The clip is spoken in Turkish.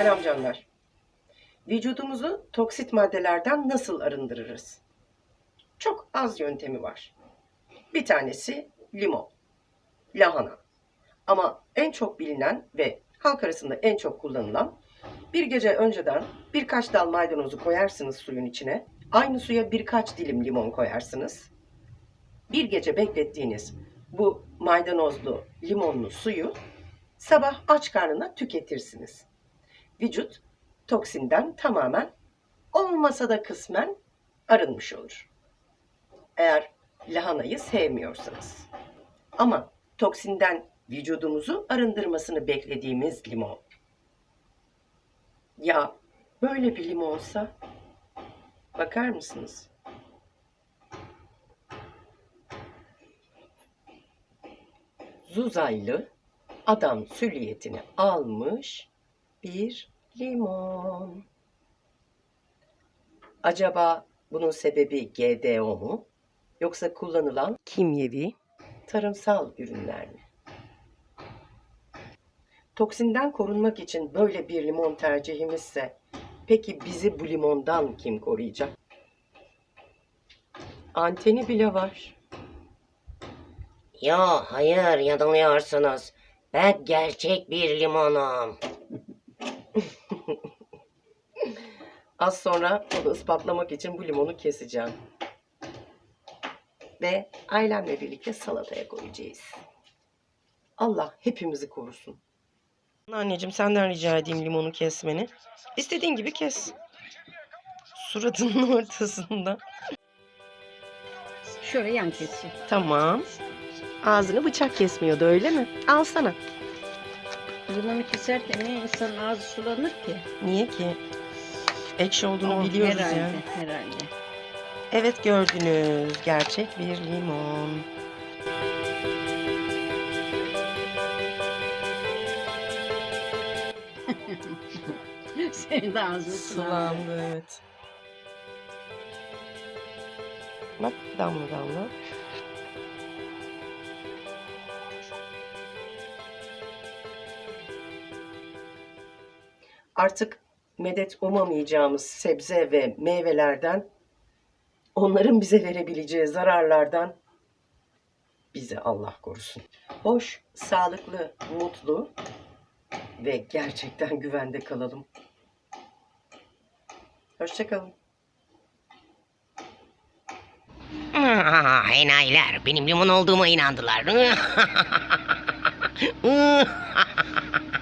Selam canlar. Vücudumuzu toksit maddelerden nasıl arındırırız? Çok az yöntemi var. Bir tanesi limon, lahana. Ama en çok bilinen ve halk arasında en çok kullanılan bir gece önceden birkaç dal maydanozu koyarsınız suyun içine. Aynı suya birkaç dilim limon koyarsınız. Bir gece beklettiğiniz bu maydanozlu, limonlu suyu sabah aç karnına tüketirsiniz. Vücut toksinden tamamen olmasa da kısmen arınmış olur. Eğer lahanayı sevmiyorsanız. Ama toksinden vücudumuzu arındırmasını beklediğimiz limon. Ya böyle bir limonsa bakar mısınız? Zuzaylı adam süliyetini almış bir limon. Acaba bunun sebebi GDO mu? Yoksa kullanılan kimyevi, tarımsal ürünler mi? Toksinden korunmak için böyle bir limon tercihimizse peki bizi bu limondan kim koruyacak? Anteni bile var. Yo hayır yanılıyorsunuz. Ben gerçek bir limonum. Az sonra onu ispatlamak için bu limonu keseceğim. Ve ailemle birlikte salataya koyacağız. Allah hepimizi korusun. Anneciğim senden rica edeyim limonu kesmeni. İstediğin gibi kes. Suratının ortasında. Şöyle yan keseceğim. Tamam. Ağzını bıçak kesmiyordu öyle mi? Al sana. Limonu keserken niye insanın ağzı sulanır ki? Niye ki? Ekşi olduğunu Oh, biliyoruz herhalde, ya. Herhalde. Evet gördünüz. Gerçek bir limon. Senin de ağzın sulandı. Evet. Bak damla damla. Artık medet umamayacağımız sebze ve meyvelerden, onların bize verebileceği zararlardan bizi Allah korusun. Hoş, sağlıklı, mutlu ve gerçekten güvende kalalım. Hoşçakalın. Ah, enayiler benim limon olduğuma inandılar.